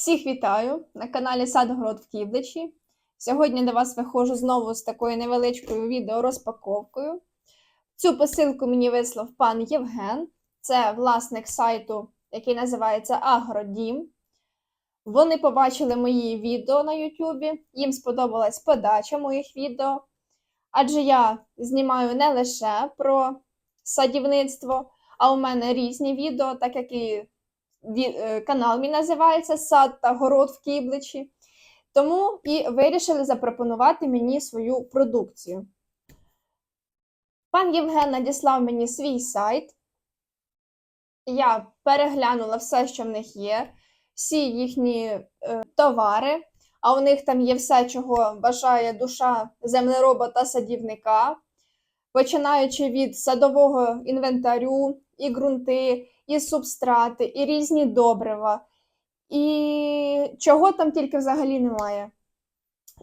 Всіх вітаю на каналі Садгород в Ківдичі. Сьогодні до вас виходжу знову з такою невеличкою відеорозпаковкою. Цю посилку мені вислав пан Євген, це власник сайту, який називається Агродім. Вони побачили мої відео на Ютубі, їм сподобалась подача моїх відео, адже я знімаю не лише про садівництво, а у мене різні відео, так як і канал мій називається Сад та город в Кібличі. Тому і вирішили запропонувати мені свою продукцію. Пан Євген надіслав мені свій сайт. Я переглянула все, що в них є, всі їхні е, товари, а у них там є все, чого бажає душа землероба та садівника, починаючи від садового інвентарю, і ґрунти, і субстрати, і різні добрива, і чого там тільки взагалі немає.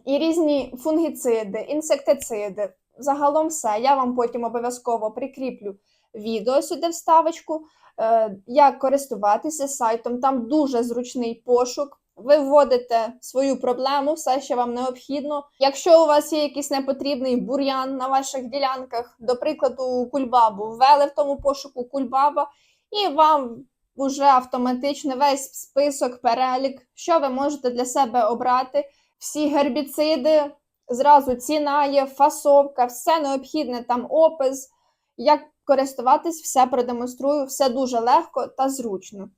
І різні фунгіциди, інсектициди. Загалом все. Я вам потім обов'язково прикріплю відео сюди вставочку, е, як користуватися сайтом. Там дуже зручний пошук. Ви вводите свою проблему, все, що вам необхідно. Якщо у вас є якийсь непотрібний бур'ян на ваших ділянках, до прикладу, кульбабу, ввели в тому пошуку кульбаба, і вам вже автоматично весь список, перелік, що ви можете для себе обрати. Всі гербіциди, зразу ціна є, фасовка, все необхідне, там опис, як користуватись, все продемонструю, все дуже легко та зручно.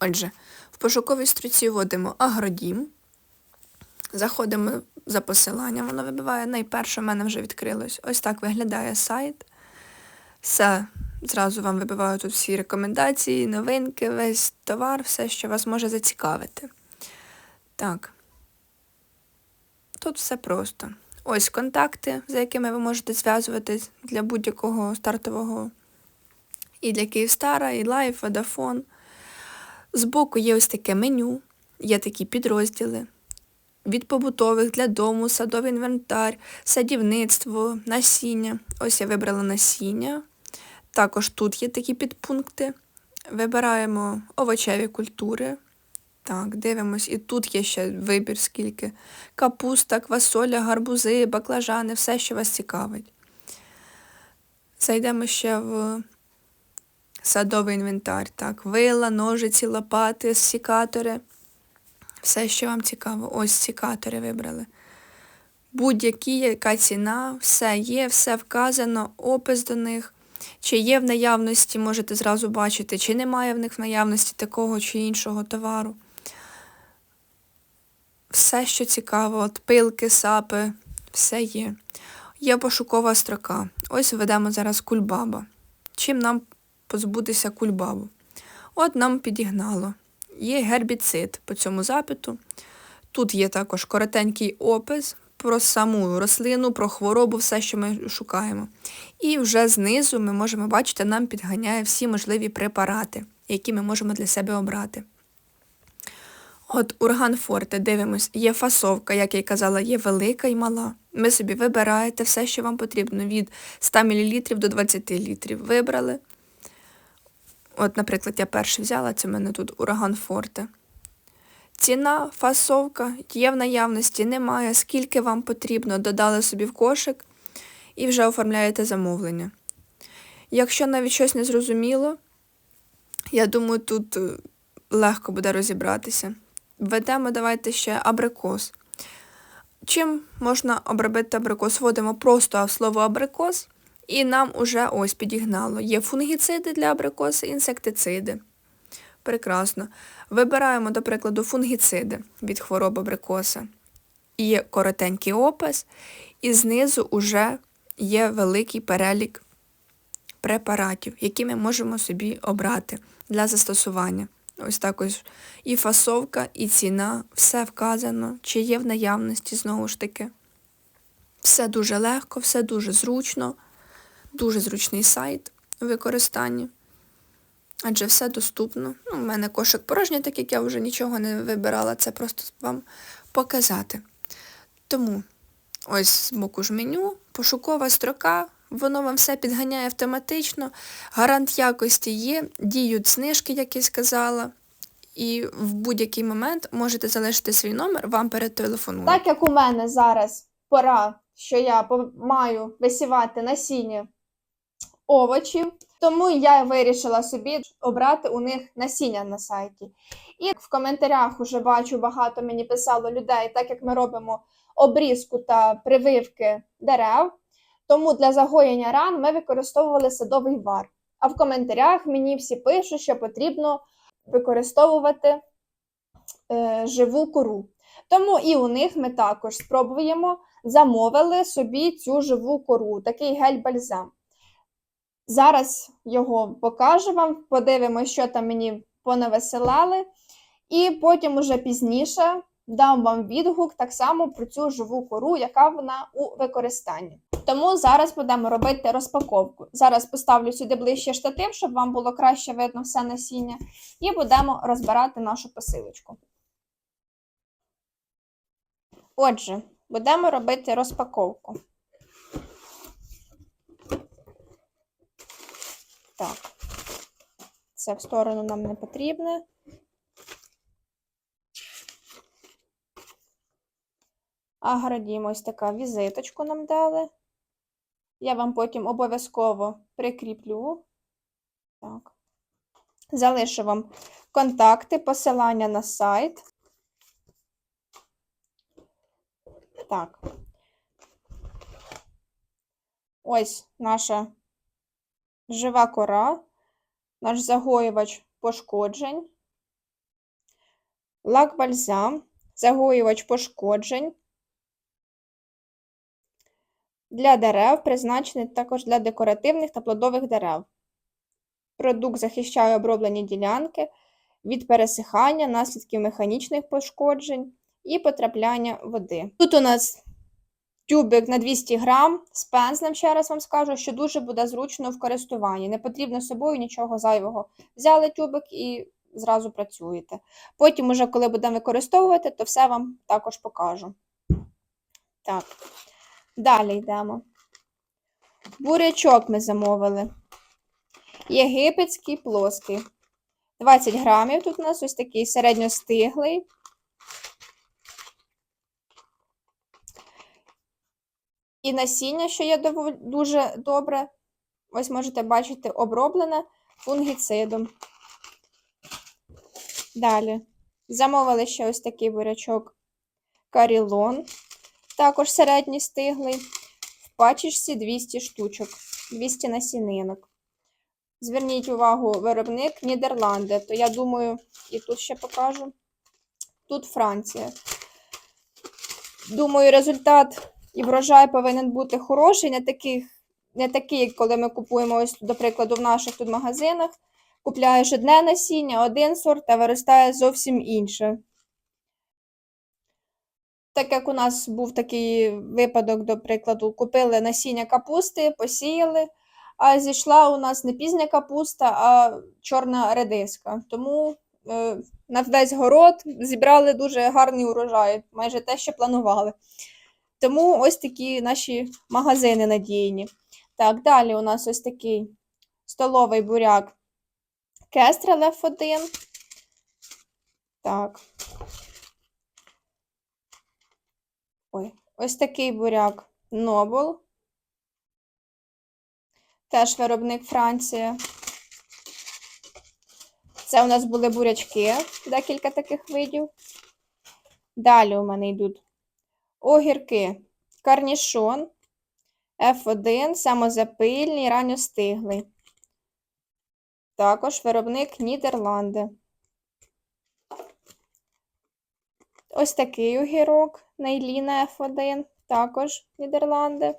Отже, в пошуковій строці вводимо агродім. Заходимо за посиланням, воно вибиває. Найперше в мене вже відкрилось. Ось так виглядає сайт. Все, зразу вам вибиваю тут всі рекомендації, новинки, весь товар, все, що вас може зацікавити. Так. Тут все просто. Ось контакти, за якими ви можете зв'язуватись для будь-якого стартового і для Київстара, і Лайф, Водафон. Збоку є ось таке меню, є такі підрозділи. Від побутових для дому, садовий інвентар, садівництво, насіння. Ось я вибрала насіння. Також тут є такі підпункти. Вибираємо овочеві культури. Так, дивимось. І тут є ще вибір скільки. Капуста, квасоля, гарбузи, баклажани, все, що вас цікавить. Зайдемо ще в садовий інвентар. Так, вила, ножиці, лопати, сікатори. Все, що вам цікаво. Ось сікатори вибрали. Будь-які, яка ціна, все є, все вказано, опис до них. Чи є в наявності, можете зразу бачити, чи немає в них в наявності такого чи іншого товару. Все, що цікаво, от пилки, сапи, все є. Є пошукова строка. Ось введемо зараз кульбаба. Чим нам позбутися кульбабу? От нам підігнало. Є гербіцид по цьому запиту. Тут є також коротенький опис про саму рослину, про хворобу, все, що ми шукаємо. І вже знизу ми можемо бачити, нам підганяє всі можливі препарати, які ми можемо для себе обрати. От урган форте, дивимось, є фасовка, як я й казала, є велика і мала. Ви собі вибираєте все, що вам потрібно, від 100 мл до 20 літрів. Вибрали. От, наприклад, я перший взяла, це в мене тут ураган форте. Ціна, фасовка є в наявності, немає, скільки вам потрібно, додали собі в кошик і вже оформляєте замовлення. Якщо навіть щось не зрозуміло, я думаю, тут е, легко буде розібратися. Введемо, давайте ще абрикос. Чим можна обробити абрикос? Вводимо просто слово абрикос, і нам уже ось підігнало. Є фунгіциди для абрикоса, інсектициди. Прекрасно. Вибираємо, до прикладу, фунгіциди від хвороб абрикоса. Є коротенький опис, і знизу вже є великий перелік препаратів, які ми можемо собі обрати для застосування. Ось так ось і фасовка, і ціна, все вказано, чи є в наявності, знову ж таки. Все дуже легко, все дуже зручно, дуже зручний сайт у використанні. Адже все доступно. Ну, У мене кошик порожній, так як я вже нічого не вибирала, це просто вам показати. Тому ось з боку ж меню, пошукова строка, воно вам все підганяє автоматично, гарант якості є, діють знижки, як я сказала, і в будь-який момент можете залишити свій номер, вам перетелефонують. Так як у мене зараз пора, що я маю висівати насіння овочів, тому я вирішила собі обрати у них насіння на сайті. І в коментарях уже бачу багато мені писало людей, так як ми робимо обрізку та прививки дерев. Тому для загоєння ран ми використовували садовий вар. А в коментарях мені всі пишуть, що потрібно використовувати е, живу кору. Тому і у них ми також спробуємо замовили собі цю живу кору, такий гель-бальзам. Зараз його покажу вам, подивимося, що там мені понависилали, і потім уже пізніше дам вам відгук так само про цю живу кору, яка вона у використанні. Тому зараз будемо робити розпаковку. Зараз поставлю сюди ближче штатив, щоб вам було краще видно все насіння, і будемо розбирати нашу посилочку. Отже, будемо робити розпаковку. Так, це в сторону нам не потрібне. Аградім, ось така візиточку нам дали. Я вам потім обов'язково прикріплю. Так. Залишу вам контакти, посилання на сайт. Так. Ось наша жива кора, наш загоювач пошкоджень, лак бальзам, загоювач пошкоджень. Для дерев призначений також для декоративних та плодових дерев. Продукт захищає оброблені ділянки від пересихання, наслідків механічних пошкоджень і потрапляння води. Тут у нас тюбик на 200 грам з пензлем, ще раз вам скажу, що дуже буде зручно в користуванні. Не потрібно з собою нічого зайвого. Взяли тюбик і зразу працюєте. Потім, уже, коли будемо використовувати, то все вам також покажу. Так, далі йдемо. Бурячок ми замовили. Єгипетський плоский. 20 грамів тут у нас ось такий середньостиглий. І насіння, що є дуже добре, ось можете бачити, оброблене фунгіцидом. Далі. Замовили ще ось такий бурячок карілон, також середній стиглий. В пачечці 200 штучок, 200 насінинок. Зверніть увагу, виробник Нідерланди, то я думаю, і тут ще покажу. Тут Франція. Думаю, результат і врожай повинен бути хороший, не такий, не такий, коли ми купуємо, ось, до прикладу, в наших тут магазинах. Купляєш одне насіння, один сорт, а виростає зовсім інше. Так як у нас був такий випадок, до прикладу, купили насіння капусти, посіяли, а зійшла у нас не пізня капуста, а чорна редиска. Тому е, на весь город зібрали дуже гарний урожай, майже те, що планували. Тому ось такі наші магазини надійні. Так, далі у нас ось такий столовий буряк Кестрел F1. Так. Ой, ось такий буряк Нобл. Теж виробник Франція. Це у нас були бурячки, декілька таких видів. Далі у мене йдуть огірки, карнішон, F1, самозапильний, ранньостиглий. Також виробник Нідерланди. Ось такий огірок Нейліна F1, також Нідерланди.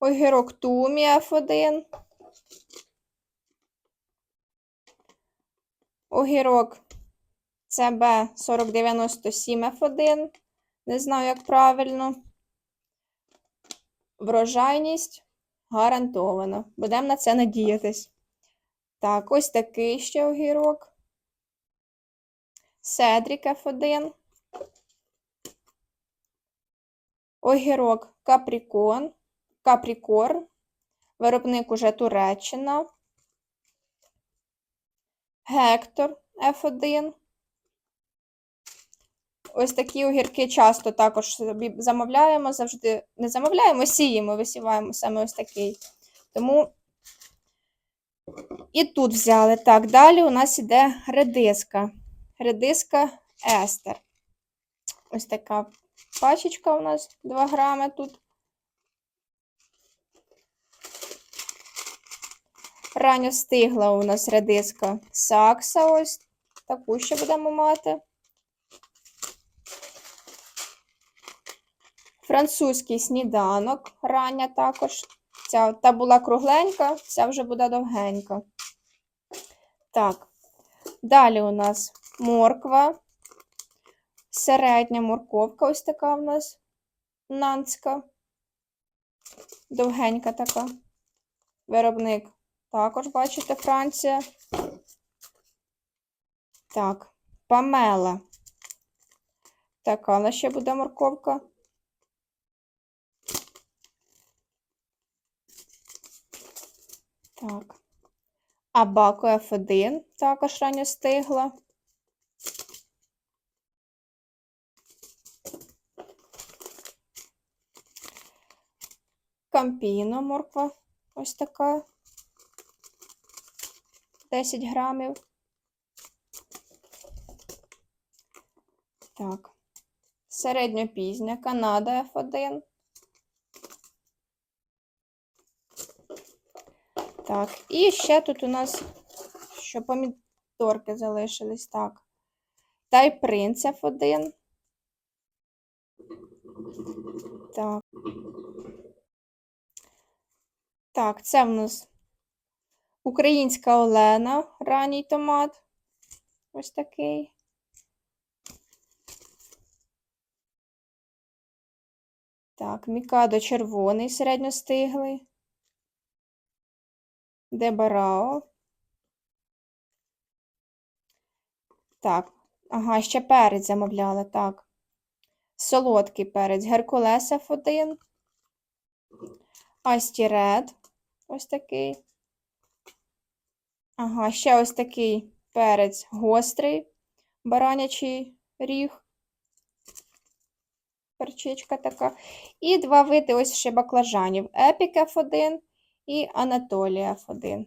Огірок Тумі F1. Огірок CB 4097 F1. Не знаю, як правильно. Врожайність гарантована. Будемо на це надіятись. Так, ось такий ще огірок. Седрік F1. Огірок Капрікон. Капрікорн. Виробник уже Туреччина. Гектор F1. Ось такі огірки часто також собі замовляємо, завжди не замовляємо, сіємо, висіваємо саме ось такий. Тому і тут взяли. Так, далі у нас іде редиска. Редиска Естер. Ось така пачечка у нас 2 грами тут. Ранньо стигла у нас редиска Сакса. Ось таку ще будемо мати. Французький сніданок рання також. Ця та була кругленька, ця вже буде довгенька. Так. Далі у нас морква. Середня морковка, ось така у нас нанська. Довгенька така. Виробник також, бачите, Франція. Так, памела. Така, у нас ще буде морковка. Так. Абако F1 також ранньо стигла. Кампіно морква ось така. 10 грамів. Так. Середньопізня Канада F1. Так, і ще тут у нас що помідорки залишились. Так. Тай принц F1. Так. Так, це в нас українська Олена, ранній томат. Ось такий. Так, Мікадо червоний, середньостиглий. Дебарао. Так, ага, ще перець замовляли, так. Солодкий перець, Геркулес F1. Астіред. Ось такий. Ага, ще ось такий перець гострий, баранячий ріг. Перчичка така. І два види ось ще баклажанів. Епік F1 і Анатолія F1.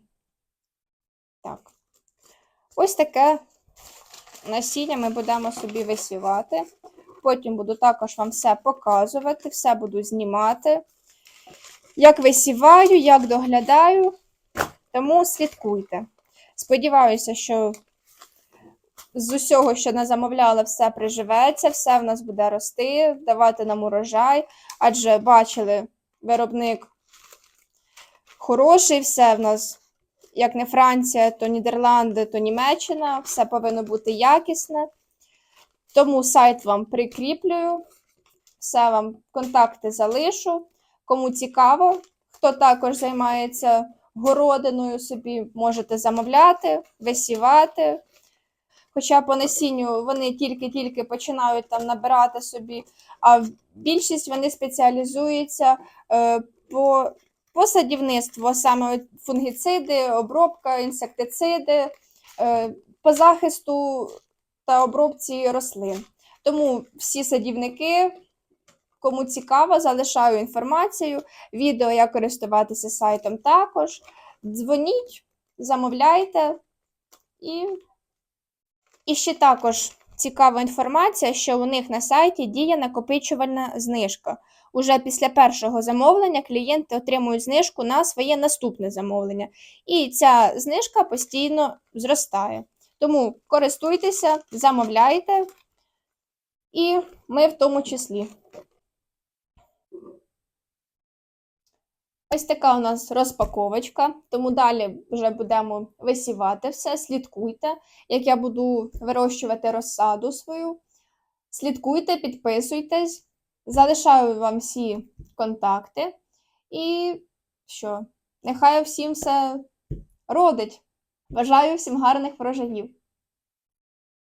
Так. Ось таке насіння ми будемо собі висівати. Потім буду також вам все показувати, все буду знімати. Як висіваю, як доглядаю, тому слідкуйте. Сподіваюся, що з усього, що не замовляла, все приживеться, все в нас буде рости, давати нам урожай. Адже бачили, виробник хороший, все в нас, як не Франція, то Нідерланди, то Німеччина, все повинно бути якісне. Тому сайт вам прикріплюю, все вам контакти залишу. Кому цікаво, хто також займається городиною, собі можете замовляти, висівати. Хоча по насінню вони тільки-тільки починають там набирати собі, а більшість вони спеціалізуються е, по, по садівництву, саме фунгіциди, обробка, інсектициди, е, по захисту та обробці рослин. Тому всі садівники, кому цікаво, залишаю інформацію. Відео, як користуватися сайтом також. Дзвоніть, замовляйте. І, і ще також цікава інформація, що у них на сайті діє накопичувальна знижка. Уже після першого замовлення клієнти отримують знижку на своє наступне замовлення. І ця знижка постійно зростає. Тому користуйтеся, замовляйте, і ми в тому числі. Ось така у нас розпаковочка, тому далі вже будемо висівати все. Слідкуйте, як я буду вирощувати розсаду свою. Слідкуйте, підписуйтесь, залишаю вам всі контакти. І що? Нехай всім все родить. Бажаю всім гарних врожаїв!